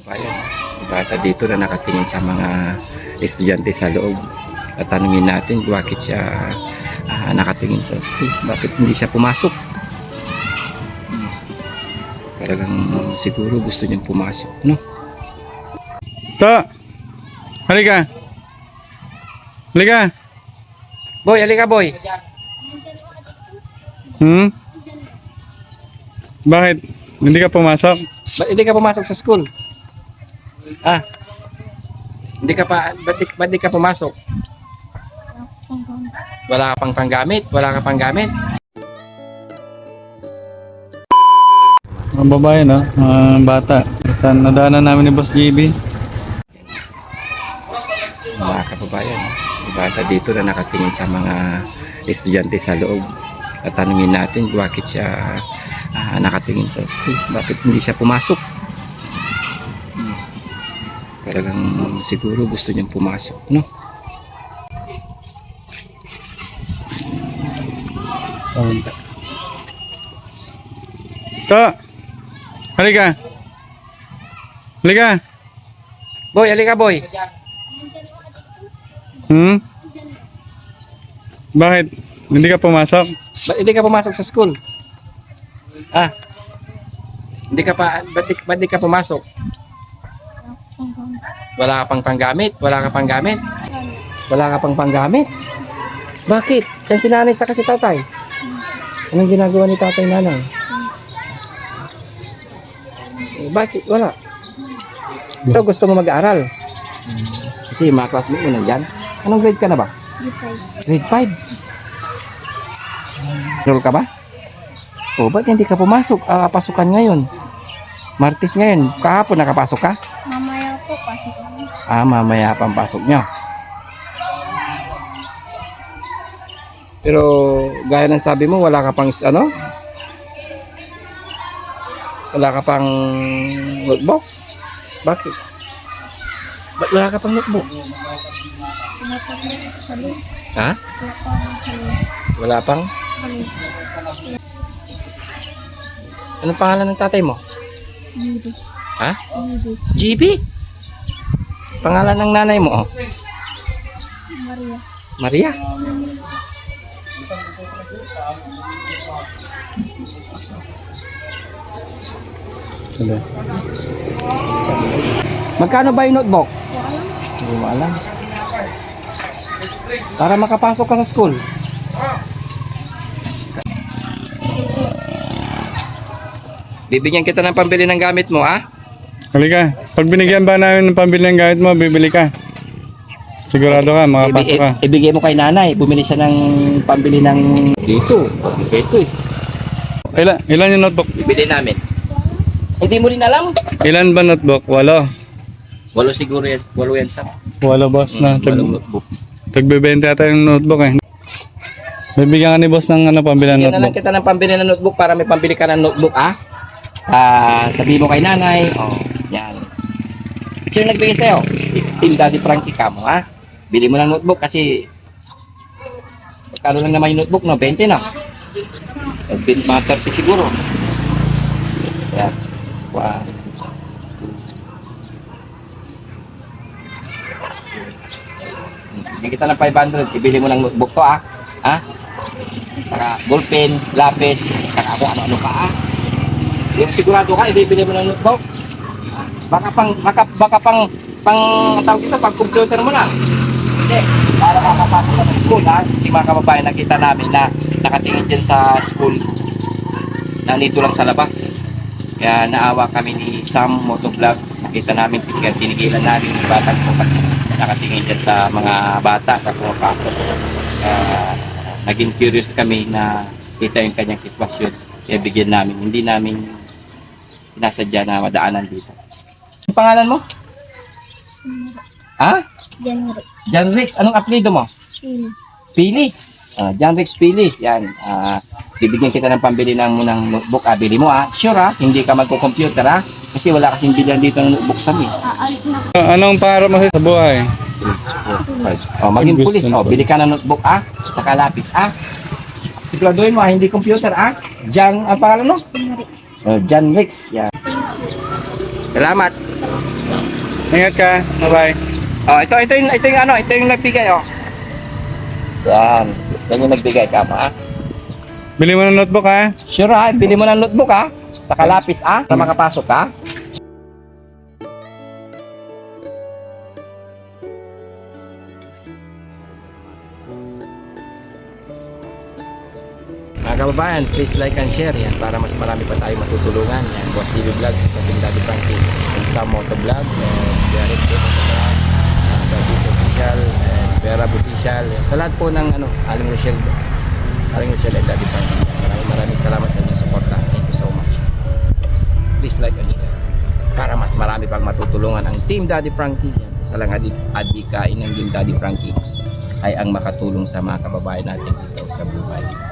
Bayan, bata dito na nakatingin sa mga estudyante sa loob. At tanungin natin bakit siya ah, nakatingin sa school. Bakit hindi siya pumasok? Talagang siguro gusto niyang pumasok, no? To! Halika! Halika! Boy, alika boy. Hmm? Bakit? Hindi ka pumasok? Ba't hindi ka pumasok sa school? Ah? Hindi ka pa, ba't di, ba't di ka pumasok? Wala ka pang panggamit? Wala ka pang gamit? Ang babae, no? Ang bata. Ito, nadaanan namin ni Boss JB. mga kababayan, bata dito na nakatingin sa mga estudyante sa loob. At tanungin natin bakit siya ah, nakatingin sa school. Bakit hindi siya pumasok? Talagang siguro gusto niyang pumasok, no? Um. To! Halika! Halika! Boy, alika boy. Hmm? Bakit? Hindi ka pumasok? Ba't hindi ka pumasok sa school? Ah? Hindi ka pa, ba't ba't di ka pumasok? Wala ka pang panggamit? Wala ka pang gamit? Wala ka pang panggamit? Bakit? Saan si nanay sa kasi tatay? Anong ginagawa ni tatay nanay? Bakit? Wala. Ito gusto mo mag-aaral. Kasi yung mga classmate mo nandyan. Anong grade ka na ba? Grade 5. Enroll ka ba? O, ba't hindi ka pumasok? Ah, pasukan ngayon. Martes ngayon. Kahapon nakapasok ka? Kami. Ah, mamaya pang pasok nyo. Pero, gaya ng sabi mo, wala ka pang, ano? Wala ka pang notebook? Bakit? Ba't wala ka pang notebook? Ha? Wala pang? Anong pangalan ng tatay mo? Yudi. Ha? Yudi. GB? Pangalan ng nanay mo, oh. Maria. Maria? Hindi. Magkano ba yung notebook? Hindi mo alam. Para makapasok ka sa school. Bibigyan kita ng pambili ng gamit mo, ah? Halika. Pag binigyan ba namin ng pambili ng gamit mo, bibili ka. Sigurado ka, makapasok ka. Ibi- ibigay mo kay nanay. Bumili siya ng pambili ng... Dito. Dito eh. Ilan, ilan yung notebook? Bibili namin. Hindi mo rin alam? Ilan ba notebook? Walo. Walo siguro yan. Walo yan sa... Walo boss na. Mm, Tag, notebook. tagbebenta yata yung notebook eh. Bibigyan ka ni boss ng ano, pambili ng Bigyan na lang notebook. kita ng pambili ng notebook para may pambili ka ng notebook, ah? Ah, sabi mo kay nanay. Oh, yan. Sino nagbigay sa'yo? Team Daddy Frankie ka mo, ha? Bili mo ng notebook kasi Kano lang naman yung notebook, no? 20 na. Eh, bin- Mga 30 siguro. Yan. Wow. Bigyan kita ng 500. Ibili mo ng notebook to, ah. Ha? Saka ballpen, lapis, saka kung ano-ano pa, ah. Yung sigurado ka, ibibili mo ng notebook. Baka pang, baka, baka pang, pang, ang tawag dito, pang computer mo na. Hindi. Para makapasok ka sa school, ha? Yung mga kababayan, nakita namin na nakatingin dyan sa school na nito lang sa labas. Kaya naawa kami ni Sam Motovlog. Nakita namin, tinigilan, namin yung batang nakatingin dyan sa mga bata na pumapasok. Kaya naging curious kami na kita yung kanyang sitwasyon. Kaya bigyan namin. Hindi namin sinasadya na madaanan dito. Ang pangalan mo? Ha? January. John Rex. Anong apelido mo? Pili. Pili. Ah, John Rex Pili. Yan. Ah, bibigyan kita ng pambili ng, ng notebook. Ah, bili mo ah. Sure ah. Hindi ka magko-computer ah. Kasi wala kasing bilhan dito ng notebook sa amin. Aalit na Anong pangarap mo sa buhay? Oh, maging pulis. Oh, bili ka ng notebook ah. Saka lapis ah. Siguraduhin mo ah, hindi computer ah. John, ang pangalan mo? January. Oh, John Rex. Yan. Salamat. Ingat ka. Bye-bye. Oh, ito, ito yung, ito yung ano, ito yung nagbigay, oh. Yan. Yan yung nagbigay ka pa, ah. Bili mo ng notebook ha. Sure, ha? Bili mo ng notebook, ha? Saka lapis, ah. Para makapasok, ha? Kababayan, please like and share yan para mas marami pa tayo matutulungan. Yan, Boss TV Vlog, sa Sabing Daddy Frankie, and Sam Moto Vlog, and Diaris po sa mga uh, Daddy's Official, and Vera Official, sa lahat po ng ano, Aling Rochelle, Aling Rochelle and Daddy Frankie. Maraming maraming salamat sa inyong suporta. Thank you so much. Please like and share para mas marami pang matutulungan ang Team Daddy Frankie. Yan. Isa lang adik, adikain ng Team Daddy Frankie ay ang makatulong sa mga kababayan natin dito sa buhay.